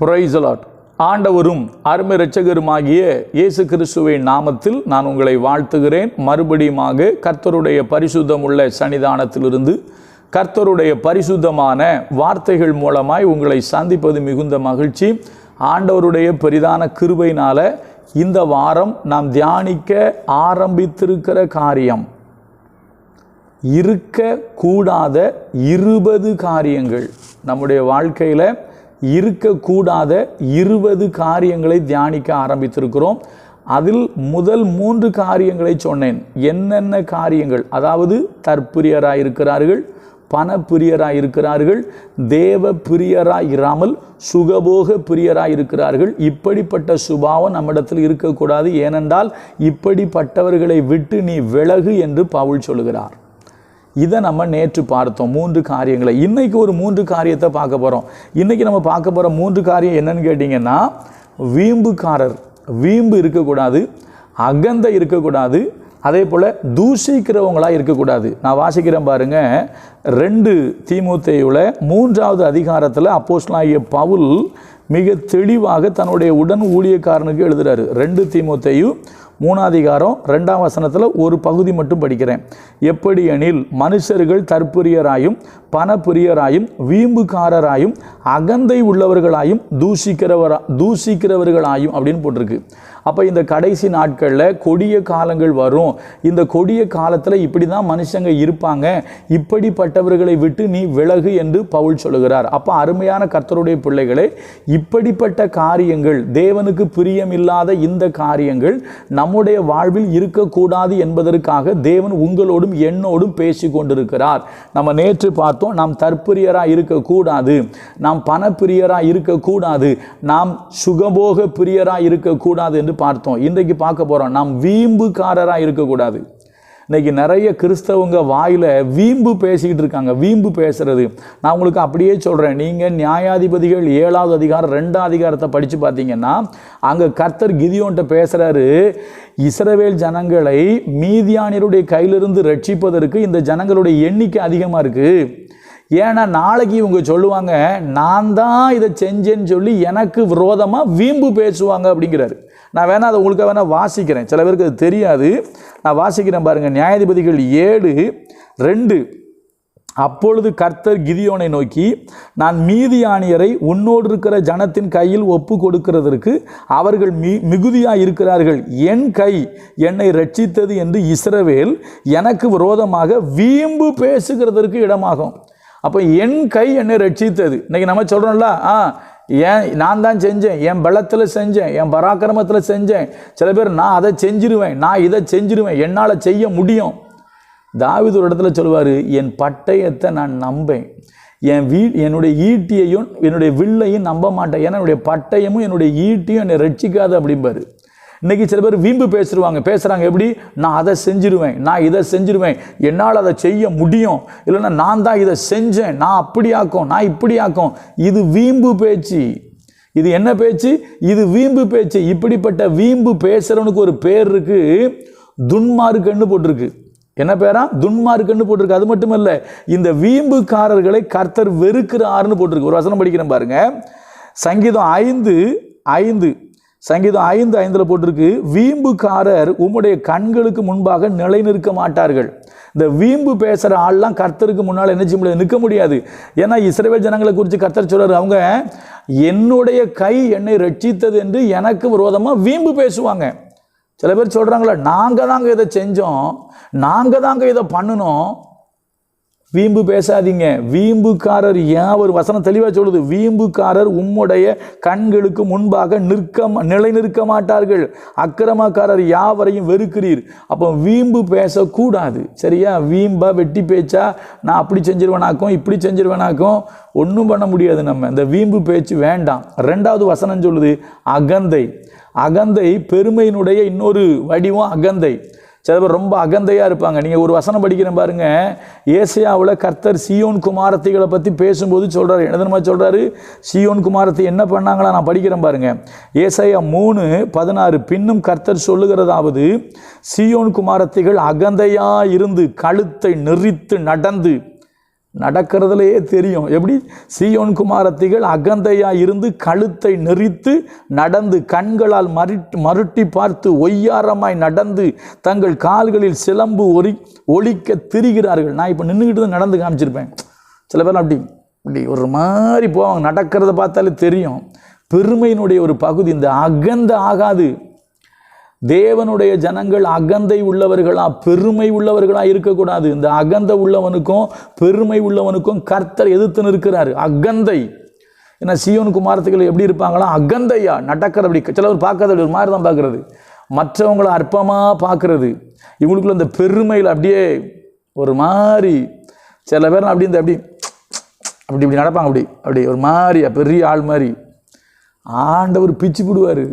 புரைசலாட் ஆண்டவரும் அருமை இரட்சகருமாகிய இயேசு கிறிஸ்துவின் நாமத்தில் நான் உங்களை வாழ்த்துகிறேன். மறுபடியுமாக கர்த்தருடைய பரிசுத்தமுள்ள சன்னிதானத்திலிருந்து கர்த்தருடைய பரிசுத்தமான வார்த்தைகள் மூலமாய் உங்களை சந்திப்பது மிகுந்த மகிழ்ச்சி. ஆண்டவருடைய பெரிதான கிருபையினால் இந்த வாரம் நாம் தியானிக்க ஆரம்பித்திருக்கிற காரியம். இருக்கக்கூடாத இருபது காரியங்கள். நம்முடைய வாழ்க்கையில் இருக்கக்கூடாத இருபது காரியங்களை தியானிக்க ஆரம்பித்திருக்கிறோம். அதில் முதல் மூன்று காரியங்களை சொன்னேன். என்னென்ன காரியங்கள்? அதாவது தற்பிரியராக இருக்கிறார்கள் பணப்பிரியராக இருக்கிறார்கள் தேவ பிரியராக இராமல் சுகபோக பிரியராக இருக்கிறார்கள். இப்படிப்பட்ட சுபாவம் நம்மிடத்தில் இருக்கக்கூடாது. ஏனென்றால் இப்படிப்பட்டவர்களை விட்டு நீ விலகு என்று பவுல் சொல்கிறார். இதை நம்ம நேற்று பார்த்தோம். மூன்று காரியங்களை. இன்றைக்கு ஒரு மூன்று காரியத்தை பார்க்க போகிறோம் இன்றைக்கி நம்ம பார்க்க போகிற மூன்று காரியம் என்னன்னு கேட்டிங்கன்னா வீம்புக்காரர். வீம்பு இருக்கக்கூடாது அகந்தை இருக்கக்கூடாது அதே போல் தூஷிக்கிறவங்களாக இருக்கக்கூடாது. நான் வாசிக்கிறேன் பாருங்கள் ரெண்டு தீமுத்தையுல மூன்றாவது அதிகாரத்தில் அப்போஸ்லாகிய பவுல் மிக தெளிவாக தன்னுடைய உடன் ஊழியக்காரனுக்கு எழுதுகிறாரு ரெண்டு தீமுத்தையும் மூணாதிகாரம் ரெண்டாம் வசனத்தில் ஒரு பகுதி மட்டும் படிக்கிறேன். எப்படி எனில் மனுஷர்கள் தற்புரியராயும் பணப்பிரியராயும் வீம்புக்காரராயும் அகந்தை உள்ளவர்களாயும் தூஷிக்கிறவரா தூஷிக்கிறவர்களாயும் அப்படின்னு போட்டிருக்கு. அப்போ இந்த கடைசி நாட்களில் கொடிய காலங்கள் வரும். இந்த கொடிய காலத்தில் இப்படி தான் மனுஷங்க இருப்பாங்க. இப்படிப்பட்டவர்களை விட்டு நீ விலகு என்று பவுல் சொல்லுகிறார். அப்போ அருமையான கர்த்தருடைய பிள்ளைகளே இப்படிப்பட்ட காரியங்கள் தேவனுக்கு பிரியமில்லாத இந்த காரியங்கள் நம்முடைய வாழ்வில் இருக்கக்கூடாது என்பதற்காக தேவன் உங்களோடும் என்னோடும் பேசி கொண்டிருக்கிறார் நம்ம நேற்று பார்த்தோம் நாம் தற்பிரியராக இருக்கக்கூடாது நாம் பணப்பிரியராக இருக்கக்கூடாது நாம் சுகபோக பிரியராக இருக்கக்கூடாது என்று பார்த்தோம். இன்றைக்கு பார்க்க போகிறோம் நாம் வீம்புக்காரராக இருக்கக்கூடாது. இன்றைக்கி நிறைய கிறிஸ்தவங்க வாயில் வீம்பு பேசிக்கிட்டு இருக்காங்க வீம்பு பேசுகிறது நான் உங்களுக்கு அப்படியே சொல்கிறேன் நீங்கள் நியாயாதிபதிகள் ஏழாவது அதிகாரம் ரெண்டாம் அதிகாரத்தை படித்து பார்த்தீங்கன்னா அங்கே கர்த்தர் கிதியோன்ட்ட பேசுகிறாரு இஸ்ரவேல் ஜனங்களை மீதியானியருடைய கையிலிருந்து ரட்சிப்பதற்கு இந்த ஜனங்களுடைய எண்ணிக்கை அதிகமாக இருக்குது ஏன்னா நாளைக்கு இவங்க சொல்லுவாங்க நான் தான் இதை செஞ்சேன்னு சொல்லி எனக்கு விரோதமாக வீம்பு பேசுவாங்க அப்படிங்கிறாரு. நான் வேணால் அதை உங்களுக்கு வேணால் வாசிக்கிறேன். சில பேருக்கு அது தெரியாது. நான் வாசிக்கிறேன் பாருங்கள் நியாயாதிபதிகள் ஏழு ரெண்டு. அப்பொழுது கர்த்தர் கிதியோனை நோக்கி நான் மீதியானியரை உன்னோடு இருக்கிற ஜனத்தின் கையில் ஒப்பு கொடுக்கிறதற்கு அவர்கள் மி மிகுதியாக இருக்கிறார்கள் என் கை என்னை ரட்சித்தது என்று இஸ்ரவேல் எனக்கு விரோதமாக வீம்பு பேசுகிறதற்கு இடமாகும். அப்போ என் கை என்னை ரட்சித்தது இன்றைக்கி நம்ம சொல்கிறோம்ல ஆ ஏன் நான் தான் செஞ்சேன்? என் பலத்தில் செஞ்சேன். என் பராக்கிரமத்தில் செஞ்சேன். சில பேர் நான் அதை செஞ்சிருவேன். நான் இதை செஞ்சிருவேன். என்னால் செய்ய முடியும். தாவிது ஒரு இடத்துல சொல்லுவார் என் பட்டயத்தை நான் நம்பேன். என் வீ என்னுடைய ஈட்டியையும் என்னுடைய வில்லையும் நம்ப மாட்டேன். ஏன்னா என்னுடைய பட்டயமும் என்னுடைய ஈட்டியும் என்னை ரட்சிக்காது அப்படிம்பாரு. இன்றைக்கி சில பேர் வீம்பு பேசுருவாங்க. பேசுகிறாங்க எப்படி? நான் அதை செஞ்சிருவேன். நான் இதை செஞ்சிருவேன். என்னால் அதை செய்ய முடியும். இல்லைன்னா நான் தான் இதை செஞ்சேன். நான் அப்படி ஆக்கும். நான் இப்படி ஆக்கும். இது வீம்பு பேச்சு. இது என்ன பேச்சு? இது வீம்பு பேச்சு. இப்படிப்பட்ட வீம்பு பேசுகிறவனுக்கு ஒரு பேர் இருக்குது துன்மார்க்கன்னு போட்டிருக்கு. என்ன பேரா? துன்மார்க்கன்னு போட்டிருக்கு. அது மட்டும் இல்லை இந்த வீம்புக்காரர்களை கர்த்தர் வெறுக்கிறாருன்னு போட்டிருக்கு. ஒரு வசனம் படிக்கிறேன் பாருங்க. சங்கீதம் ஐந்து ஐந்து. சங்கீதம் ஐந்து ஐந்தில் போட்டிருக்கு வீம்புக்காரர் உம்முடைய கண்களுக்கு முன்பாக நிலை நிற்க மாட்டார்கள். இந்த வீம்பு பேசுகிற ஆள்லாம் கர்த்தருக்கு முன்னால் என்ன செய்ய முடியாது நிற்க முடியாது. ஏன்னா இஸ்ரேல் ஜனங்களை குறித்து கர்த்தர் சொல்கிறார் அவங்க என்னுடைய கை என்னை ரட்சித்தது என்று எனக்கு விரோதமாக வீம்பு பேசுவாங்க. சில பேர் சொல்கிறாங்களா நாங்கள் தாங்க இதை செஞ்சோம் நாங்கள் தாங்க இதை பண்ணினோம். வீம்பு பேசாதீங்க. வீம்புக்காரர் ஏன் ஒரு வசனம் தெளிவாக சொல்லுது? வீம்புக்காரர் உம்முடைய கண்களுக்கு முன்பாக நிற்க நிலை நிற்க மாட்டார்கள். அக்கிரமக்காரர் யாவரையும் வெறுக்கிறீர். அப்போ வீம்பு பேசக்கூடாது. சரியா? வீம்பா வெட்டி பேச்சா நான் அப்படி செஞ்சிருவேனாக்கும் இப்படி செஞ்சிருவேனாக்கும் ஒன்றும் பண்ண முடியாது நம்ம. இந்த வீம்பு பேச்சு வேண்டாம். ரெண்டாவது வசனம் சொல்லுது அகந்தை. அகந்தை பெருமையினுடைய இன்னொரு வடிவம் அகந்தை. சில பேர் ரொம்ப அகந்தையாக இருப்பாங்க. நீங்கள் ஒரு வசனம் படிக்கிறேன் பாருங்க. ஏசியாவில் கர்த்தர் சியோன் குமாரத்திகளை பற்றி பேசும்போது சொல்கிறார் என்னதுமா சொல்கிறாரு சியோன் குமாரத்தை என்ன பண்ணாங்களா? நான் படிக்கிறேன் பாருங்க. ஏசையா மூணு பதினாறு பின்னும் கர்த்தர் சொல்லுகிறதாவது சியோன் குமாரத்திகள் அகந்தையாக இருந்து கழுத்தை நெறித்து நடந்து நடக்கிறதுலையே தெரியும். எப்படி? சீயோன் குமாரத்திகள் அகந்தையாக இருந்து கழுத்தை நெறித்து நடந்து கண்களால் மருட்டி மருட்டி பார்த்து ஒய்யாரமாய் நடந்து தங்கள் கால்களில் சிலம்பு ஒரி ஒழிக்க திரிகிறார்கள். நான் இப்போ நின்றுக்கிட்டு தான் நடந்து காமிச்சிருப்பேன். சில பேர் அப்படி இப்படி ஒரு மாதிரி போவாங்க. நடக்கிறத பார்த்தாலே தெரியும். பெருமையினுடைய ஒரு பகுதி. இந்த அகந்த ஆகாது. தேவனுடைய ஜனங்கள் அகந்தை உள்ளவர்களா பெருமை உள்ளவர்களா இருக்கக்கூடாது. இந்த அகந்த உள்ளவனுக்கும் பெருமை உள்ளவனுக்கும் கர்த்தர் எதிர்த்து நிற்கிறார். அகந்தை. ஏன்னா சியோன் குமாரத்துக்கள் எப்படி இருப்பாங்களா? அகந்தையா? நடக்கிற அப்படி சிலவர் பார்க்கறது ஒரு மாதிரி தான் பார்க்கறது. மற்றவங்களை அற்பமாக பார்க்கறது. இவங்களுக்குள்ள இந்த பெருமையில் அப்படியே ஒரு மாதிரி சில பேர் அப்படி இந்த அப்படி அப்படி இப்படி நடப்பாங்க அப்படி. அப்படி ஒரு மாதிரியா பெரிய ஆள் மாதிரி. ஆண்டவர் பிச்சு விடுவார்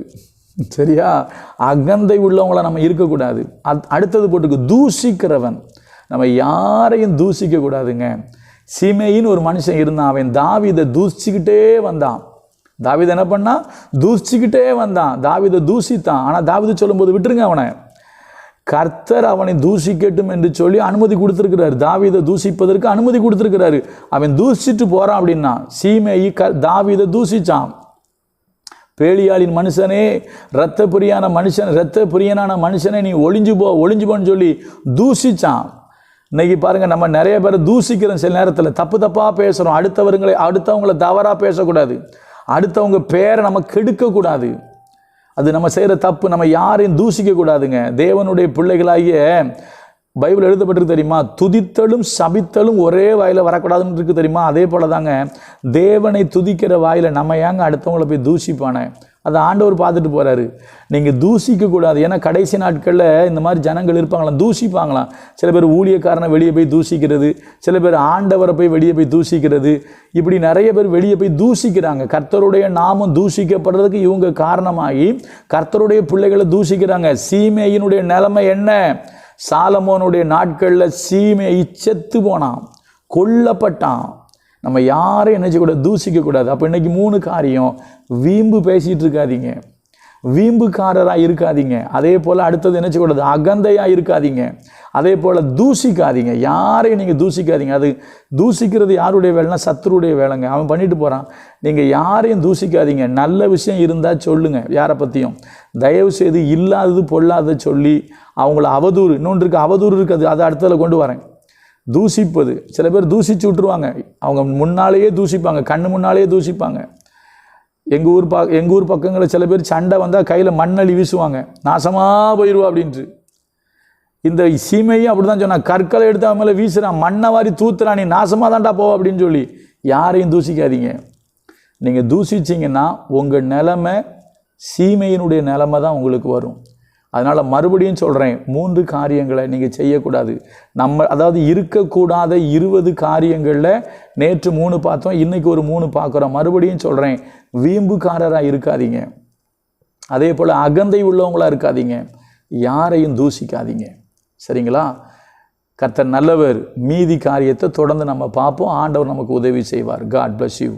சரியா? அகந்தை உள்ளவங்கள நம்ம இருக்கக்கூடாது. அத் அடுத்தது போட்டுக்கு தூஷிக்கிறவன். நம்ம யாரையும் தூஷிக்க கூடாதுங்க சீமையின்னு ஒரு மனுஷன் இருந்தான். அவன் தாவிதை தூசிக்கிட்டே வந்தான். தாவிதை என்ன பண்ணா? தூசிக்கிட்டே வந்தான். தாவிதை தூசித்தான் ஆனால் தாவிதை சொல்லும்போது விட்டுருங்க அவனை. கர்த்தர் அவனை தூசிக்கட்டும் என்று சொல்லி அனுமதி கொடுத்துருக்கிறார். தாவிதை தூசிப்பதற்கு அனுமதி கொடுத்துருக்கிறாரு. அவன் தூசிட்டு போகிறான் அப்படின்னா சீமையை க தாவிதை தூசித்தான் பேலியாளின் மனுஷனே இரத்த பிரியான மனுஷன் இரத்த பிரியனான மனுஷனை நீ ஒளிஞ்சு போ ஒளிஞ்சு போன்னு சொல்லி தூசிச்சான். இன்றைக்கி பாருங்கள் நம்ம நிறைய பேர் தூசிக்கிறோம் சில நேரத்தில். தப்பு தப்பாக பேசுகிறோம் அடுத்தவருங்களை அடுத்தவங்களை தவறாக பேசக்கூடாது. அடுத்தவங்க பேரை நம்ம கெடுக்கக்கூடாது. அது நம்ம செய்கிற தப்பு நம்ம யாரையும் தூசிக்கக்கூடாதுங்க. தேவனுடைய பிள்ளைகளாகிய பைபிள் எழுதப்பட்டிருக்கு தெரியுமா? துதித்தலும் சபித்தலும் ஒரே வாயில் வரக்கூடாதுன்னு இருக்குது தெரியுமா? அதே போல தாங்க தேவனை துதிக்கிற வாயில் நம்ம ஏங்க அடுத்தவங்கள போய் தூசிப்பானே அதை ஆண்டவர் பார்த்துட்டு போகிறாரு நீங்கள் தூசிக்கக்கூடாது ஏன்னா கடைசி நாட்களில் இந்த மாதிரி ஜனங்கள் இருப்பாங்களாம் தூசிப்பாங்களாம் சில பேர் ஊழியக்காரனை வெளியே போய் தூசிக்கிறது சில பேர் ஆண்டவரை போய் வெளியே போய் தூசிக்கிறது இப்படி நிறைய பேர் வெளியே போய் தூசிக்கிறாங்க கர்த்தருடைய நாமம் தூசிக்கப்படுறதுக்கு இவங்க காரணமாகி கர்த்தருடைய பிள்ளைகளை தூசிக்கிறாங்க சீமையினுடைய நிலைமை என்ன? சாலமோனுடைய நாட்களில் சீமையை செத்து போனான் கொல்லப்பட்டான். நம்ம யாரையும் என்ன தூசிக்கக்கூடாது. அப்போ இன்னைக்கு மூணு காரியம் வீம்பு பேசிகிட்டு இருக்காதீங்க. வீம்புக்காரராக இருக்காதீங்க. அதே போல் அடுத்தது என்ன செய்யக்கூடாது அகந்தையாக இருக்காதீங்க. அதே போல் தூசிக்காதீங்க. யாரையும் நீங்கள் தூசிக்காதீங்க. அது தூசிக்கிறது யாருடைய வேலைனா சத்துருடைய வேலைங்க. அவன் பண்ணிட்டு போகிறான் நீங்கள் யாரையும் தூசிக்காதீங்க. நல்ல விஷயம் இருந்தால் சொல்லுங்கள் யாரை பற்றியும் தயவு செய்து இல்லாதது பொல்லாத சொல்லி அவங்கள அவதூறு. இன்னொன்று இருக்குது அவதூறு இருக்குது. அதை அடுத்ததுல கொண்டு வரேன். தூசிப்பது. சில பேர் தூசிச்சு விட்ருவாங்க அவங்க முன்னாலேயே தூசிப்பாங்க. கண்ணு முன்னாலேயே தூசிப்பாங்க. எங்கள் ஊர் பா எங்கள் ஊர் பக்கங்களில் சில பேர் சண்டை வந்தால் கையில் மண்ணள்ளி வீசுவாங்க. நாசமாக போயிடுவா அப்படின்ட்டு. இந்த சீமையும் அப்படி தான் சொன்னான் கற்களை எடுத்து அவன் மேலே வீசுகிறான் மண்ணை வாரி தூத்துறான் நீ நாசமாக தான்டா போவா அப்படின்னு சொல்லி யாரையும் தூசிக்காதீங்க. நீங்கள் தூசிச்சிங்கன்னா உங்கள் நிலமை சீமையினுடைய நிலமை தான் உங்களுக்கு வரும். அதனால் மறுபடியும் சொல்கிறேன் மூன்று காரியங்களை நீங்கள் செய்யக்கூடாது. நம்ம அதாவது இருக்கக்கூடாத இருபது காரியங்களில் நேற்று மூணு பார்த்தோம் இன்றைக்கி ஒரு மூணு பார்க்குறோம். மறுபடியும் சொல்கிறேன் வீம்புக்காரராக இருக்காதீங்க. அதே போல் அகந்தை உள்ளவங்களாக இருக்காதீங்க. யாரையும் தூசிக்காதீங்க. சரிங்களா? கர்த்தர் நல்லவர் மீதி காரியத்தை தொடர்ந்து நம்ம பார்ப்போம். ஆண்டவர் நமக்கு உதவி செய்வார். God bless you